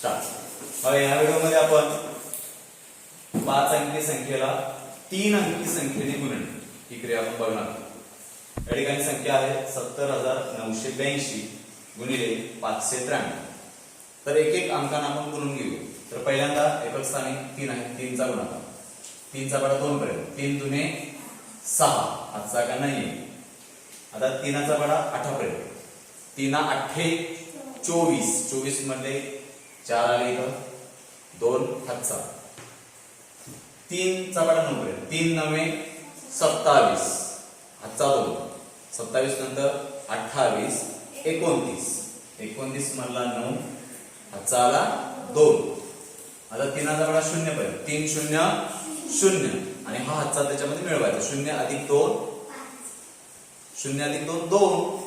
Start बघा या व्हिडिओमध्ये आपण पाच अंकी संख्येला तीन अंकी संख्येने गुणणे ही क्रिया आपण बघणार या ठिकाणी संख्या आहे सत्तर हजार नऊशे ब्याऐंशी गुणिले पाचशे त्र्याण्णव. तर एक एक अंकांना आपण गुणून घेऊ. तर पहिल्यांदा एकच स्थानी तीन आहे तीनचा गुणाकार तीनचा बडा दोन पर्यंत. तीन दुने सहा. आजचा का नाही आता तीनाचा अठरा आठापर्यंत तीना अठ्ठे चोवीस. चोवीसमध्ये चार आले इथं दोन हातचा तीनचा पाडा नऊ आहे तीन नवे सत्तावीस. हातचा दोन. सत्तावीस नंतर अठ्ठावीस एकोणतीस. एकोणतीस मधला नऊ हातचा आला दोन. आता तीनाचा पाडा शून्य पर्यंत. तीन शून्य शून्य. आणि हा हातचा त्याच्यामध्ये मिळवायचा. शून्य अधिक दोन. शून्य अधिक दोन दोन.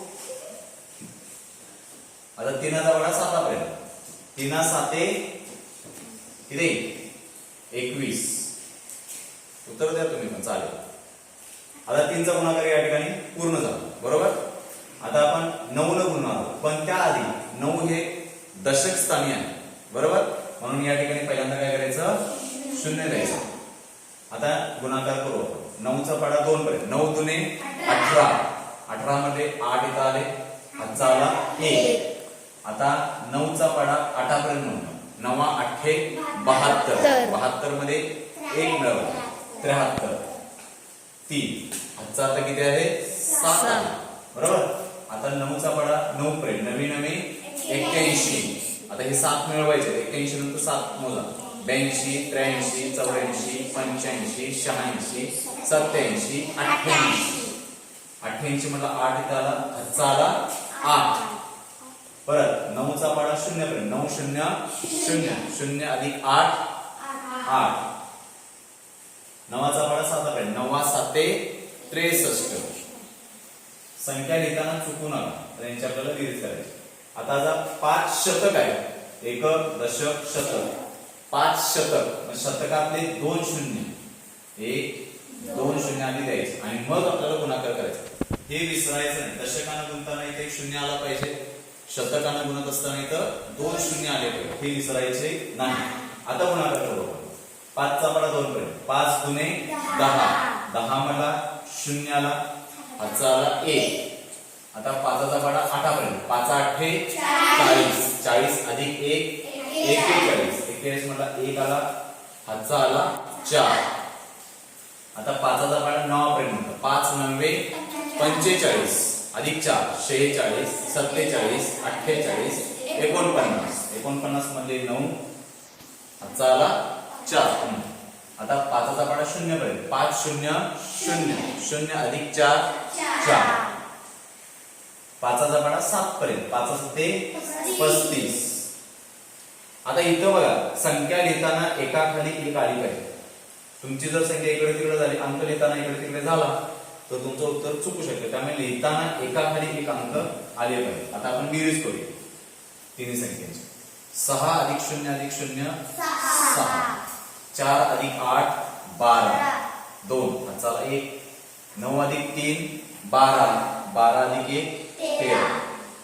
आता तीनाचा पाडा सातापर्यंत तीना साते किती? एकवीस. उत्तर द्या तुम्ही पण चालेल. आता तीनचा गुणाकार या ठिकाणी पूर्ण झाला बरोबर? आता आपण नऊ न गुणणार आहोत. पण त्याआधी नऊ हे दशक स्थानी आहे बरोबर? म्हणून या ठिकाणी पहिल्यांदा काय करायचं? शून्य द्यायचं. आता गुणाकार करू आपण. नऊचा पाडा दोन पर्यंत. नऊ दुने अठरा. अठरा मध्ये आठ इथं आले. हातचा आला एक. आता नऊचा पाडा आठापर्यंत म्हणतो. नवा अठ्ठे बहात्तर. बहात्तर. मध्ये एक मिळवला त्र्याहत्तर. तीन. हातचा आता किती आहे? सात बरोबर? आता नऊचा पाडा नऊ पर्यंत नवी नवी एक्क्याऐंशी. आता हे सात मिळवायचे एक्क्याऐंशी नंतर सात मोजा. ब्याऐंशी त्र्याऐंशी चौऱ्याऐंशी पंच्याऐंशी शहाऐंशी सत्याऐंशी अठ्ठ्याऐंशी. अठ्ठ्याऐंशी म्हटलं आठ आला. आला आठ. परत नऊचा पाडा शून्य पर्यंत नऊ शून्य शून्य. शून्य अधिक आठ. आठ. नवाचा पाडा सातापर्यंत. सात साते त्रेसष्ट. संख्या लिहिताना चुकू नका. तर यांची आपल्याला बेरीज करायची. आता आता पाच शतक आहे. एक दशक शतक. पाच शतक. शतकातले दोन शून्य. एक दोन शून्य आधी द्यायचे. आणि मग आपल्याला गुणाकार करायचा. हे विसरायचं नाही. दशकानं गुणताना इथे शून्य आला पाहिजे. शतकानं गुणत असताना इथं दोन शून्य आले हे विसरायचे नाही. आता गुणाकार करू पाचचा पडा दोन पर्यंत. पाच गुणे दहा. दहा मला शून्य आला. आजचा आला एक. आता पाचाचा पाडा आठापर्यंत पाच आठे चाळीस. चाळीस अधिक एक एकेचाळीस. एकेचाळीस मला एक आला. हातचा आला चार. आता पाचाचा पाडा नवापर्यंत पाच नव्वे पंचेचाळीस. अधिक चार शेहेचाळीस सत्तेचाळीस अठ्ठेचाळीस एकोणपन्नास. एकोणपन्नासमध्ये नऊ. हातचा आला चार. आता पाचाचा पाडा शून्य पर्यंत. पाच शून्य शून्य. शून्य अधिक चार चार. पाचाचा पाडा सात पर्यंत. पाच ते पस्तीस. आता इथं बघा संख्या लिहिताना एका खाली एक आली पाहिजे तुमची जर संख्या इकडे तिकडे झाली अंक लिहिताना इकडे तिकडे झाला. तर तुमचं उत्तर चुकू शकतं. त्यामुळे लिहिताना एका खाली एक अंक आले पाहिजे. आता आपण बेरीज करूया. तिन्ही संख्यांची. सहा अधिक शून्य अधिक शून्य सहा. चार अधिक आठ बारा. दोन. हाताला एक. नऊ अधिक तीन बारा. बारा अधिक एक तेरा.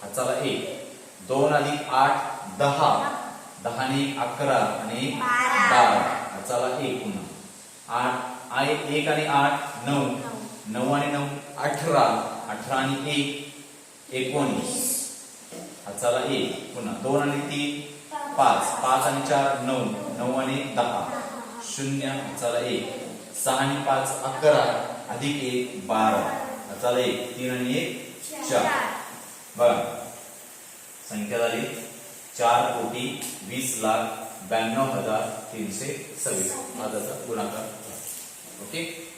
हाताला एक. दोन अधिक आठ दहा. दहाने एक अकरा आणि बारा. हाताला एक पुन्हा. आठ. एक आणि आठ नऊ. नऊ आणि नऊ अठरा अठरा आणि एक एकोणीस. चला एक पुन्हा दोन आणि तीन पाच पाच आणि चार नऊ नऊ आणि दहा. शून्य चला एक सहा आणि पाच अकरा अधिक एक बारा. चला एक तीन आणि एक चार. बघा. संख्या झाली चार कोटी वीस लाख ब्याण्णव हजार तीनशे सव्वीस. हा त्याचा गुणाकार. झाला. ओके?